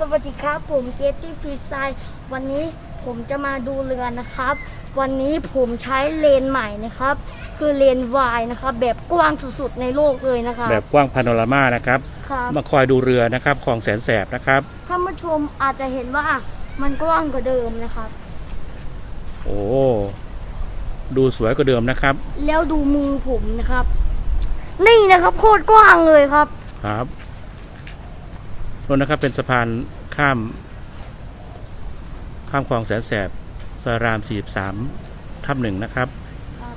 สวัสดีครับ ผมเกตตี้ฟีไซวันนี้ผมจะมาดูเรือนะครับ วันนี้ผมใช้เลนใหม่นะครับ คือเลนวายนะครับ แบบกว้างสุดๆในโลกเลยนะครับแบบกว้างพาโนรามานะครับ ครับมาคอยดูเรือนะครับคลองแสนแสบนะครับ ท่านผู้ชมอาจจะเห็นว่ามันกว้างกว่าเดิมนะครับ โอ้ดูสวยกว่าเดิมนะครับ แล้วดูมือผมนะครับ นี่นะครับโคตรกว้างเลยครับครับ รถนะครับเป็นสะพานข้าม ข้ามคลองแสนแสบซอยราม 43 ทับหนึ่งนะครับครับ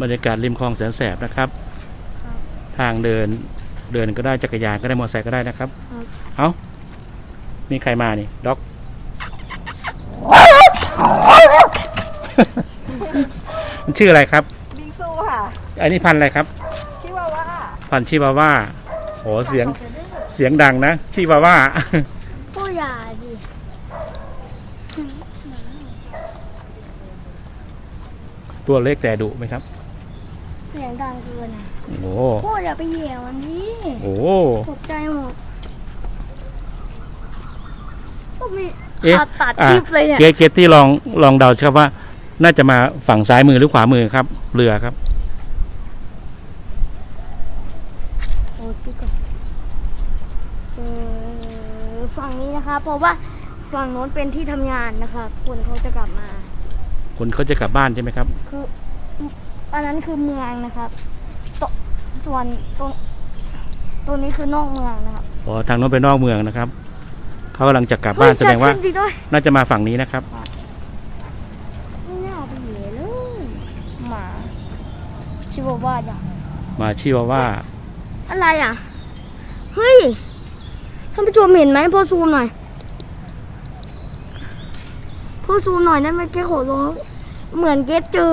บรรยากาศริมคลองแสนแสบนะครับครับ ทางเดินเดินก็ได้จักรยานก็ได้มอเตอร์ไซค์ก็ได้นะครับครับเอามีใครมานี่ด็อก มันชื่ออะไรครับ บิงซูค่ะ อันนี้พันธุ์อะไรครับชื่อว่าว่าพันธุ์ชิวาว่าโหเสียงเสียงดังนะ ชิวาว่าผู้ใหญ่สิตัวเล็กแต่ดุไหมครับ เสียงดังเกินอะโอ้โหพูดอย่าไปเหยียบวันนี้โอ้โห ตกใจหมดพวกมีเอ๊ะ ขาดตัดอะคลิปเลยเนี่ย เกตเกตที่ลองลองเดาสิครับว่า น่าจะมาฝั่งซ้ายมือหรือขวามือครับ เรือครับโอ้ติ๊กก่อนเออฝั่งนี้นะคะเพราะว่าฝั่งโน้นเป็นที่ทำงานนะคะคนเขาจะกลับมา คนเขาจะกลับบ้านใช่ไหมครับ คืออันนั้นคือเมืองนะครับตส่วนตรงตรงนี้คือนอกเมืองนะครับอ๋อทางโน้นไปนอกเมืองนะครับเขากำลังจะกลับบ้านเฮ้ยแสดงว่าจัขึ้นจริงด้วยน่าจะมาฝั่งนี้นะครับ ไม่น่าไปเหยียบเลยหมา ชิวาว่าอย่างมาชิวาว่า อะไรอะ เฮ้ย ท่านผู้ชมเห็นไหมพอซูมหน่อย พอซูมหน่อยได้ไหมเก๊ขอร้อง เหมือนเก๊เจอ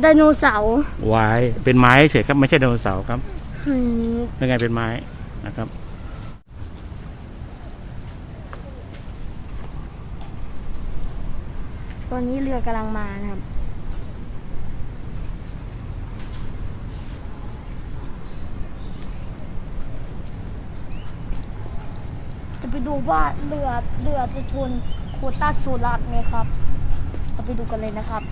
ไดโนเสาร์ไว้เป็นไม้เฉยครับไม่ใช่ไดโนเสาร์ครับอืมยังไงเป็นไม้นะครับ ตอนนี้เรือกำลังมานะครับ จะไป ดูว่าเรือเรือจะชนโคต้าสุรัตน์ไหมครับ เราไปดูกันเลยนะครับ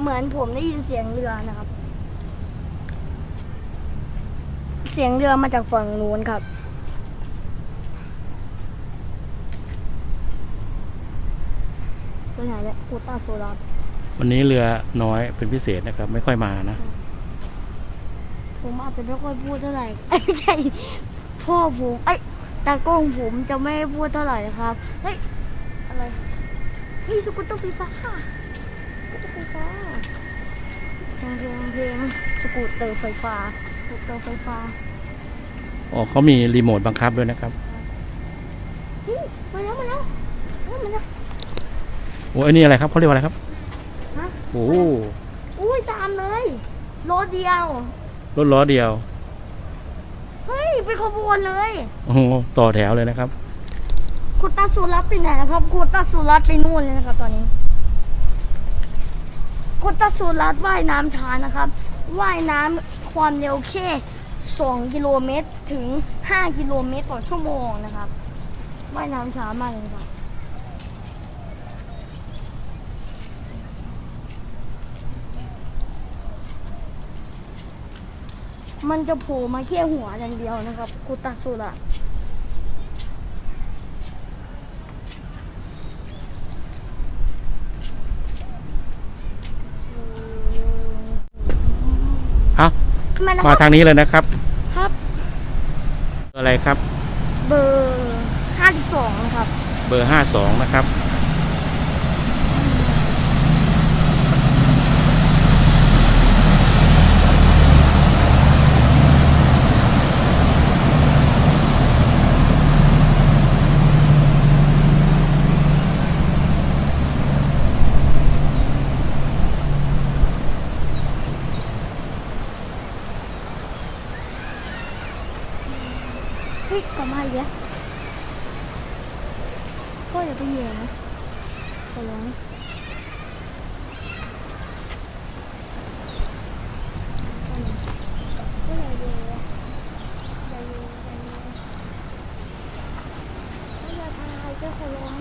เหมือนผมได้ยินเสียงเรือนะครับ เสียงเรือมาจากฝั่งนู้นครับไปไหนเนี่ยโคต้าสุรัตน์วันนี้เรือน้อยเป็นพิเศษนะครับ ไม่ค่อยมานะ ผมอาจจะไม่ค่อยพูดเท่าไหร่เอ้ยไม่ใช่พ่อผมไอ้ยตากล้องผมจะไม่พูดเท่าไหร่นะครับเฮ้ยอะไรเฮ้ยสกูตเตอร์ไฟฟ้าสกูตเตอร์ไฟฟ้าเพลงเพลงเพลงสกูตเตอร์ไฟฟ้าสกูตเตอร์ไฟฟ้าอ๋อเขามีรีโมทบังคับด้วยนะครับเฮ้ยมาแล้วมาแล้วเฮ้ยมาแล้วโอ้อันนี้อะไรครับเขาเรียกว่าอะไรครับฮะโอ้อุ้ยตามเลยรถเดียว รถล้อเดียว เฮ้ยไปขบวนเลย โอ้โหต่อแถวเลยนะครับโควต้าสุรัตน์ไปไหนนะครับโควต้าสุรัตน์ไปนู่นเลยนะครับ ตอนนี้โควต้าสุรัตน์ว่ายน้ำช้านะครับ ว่ายน้ำความเร็วแค่2กิโลเมตรถึง 5 กิโลเมตรต่อชั่วโมงนะครับ ว่ายน้ำช้ามากเลยครับ มันจะโผล่มาแค่หัวอย่างเดียวนะครับโควต้าสุรัตน์เอาทำไมนะคมารับทางนี้เลยนะครับ ครับอะไรครับ เบอร์ห้าสิบสองนะครับ เบอร์ห้าสองนะครับ เฮ้ยกลับมาอีกแล้วพ่ออย่าไปเหยียบนะขอร้องพ่ออย่าเหยียบอย่าเหยียบอย่าเหยียบพ่ออย่าทายก็ขอร้อง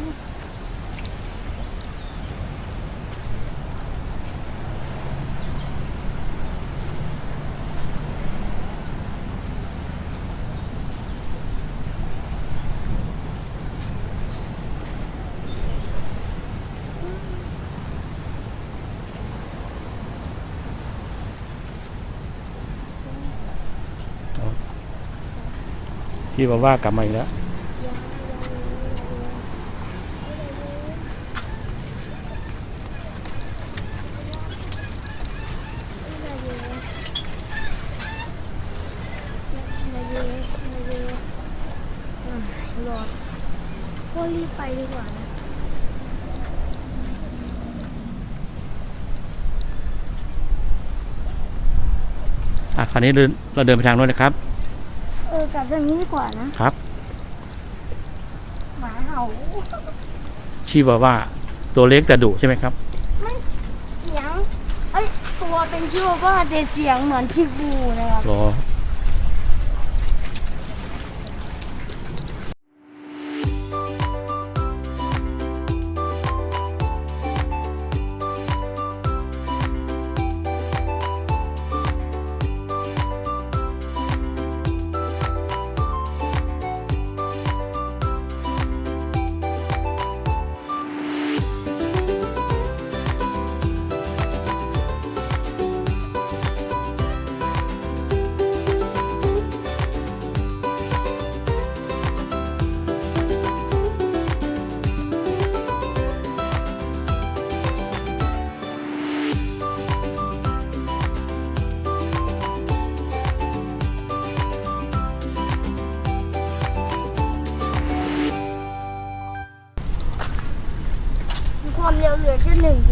พี่บอกว่ากลับมาอีกแล้วรอพ่อรีบไปดีกว่านะอะคราวนี้เดินเราเดินไปทางโน้นนะครับ เออกลับทางนี้ดีกว่านะครับ หมาเห่าชีบอกว่าตัวเล็กแต่ดุใช่ไหมครับไม่เสียงเอ้ยตัวเป็นชื่อว่าแต่เสียงเหมือนพิกบูนะครับ รอ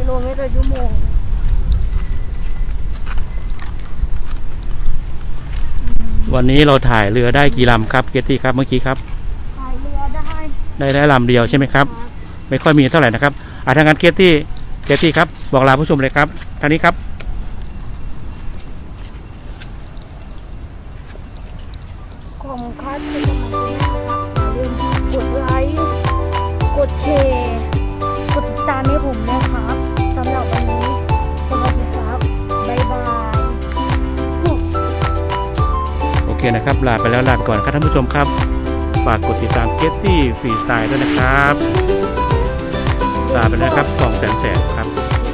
โลเมตรต่อชั่วโมงวันนี้เราถ่ายเรือได้กี่ลำครับเกตตี้ครับเมื่อกี้ครับพายเรือได้ได้ได้ลำเดียวใช่ไหมครับ ไม่ค่อยมีเท่าไหร่นะครับอะทางการเกตตี้เกตตี้ครับ บอกลาผู้ชมเลยครับทางนี้ครับ เคนะครับ ลาไปแล้วลาไปก่อนครับท่านผู้ชมครับ ฝากกดติดตามเกตตี้ฟรีสไตล์ด้วยนะครับ ลาไปแล้วนะครับสองแสนแสนครับ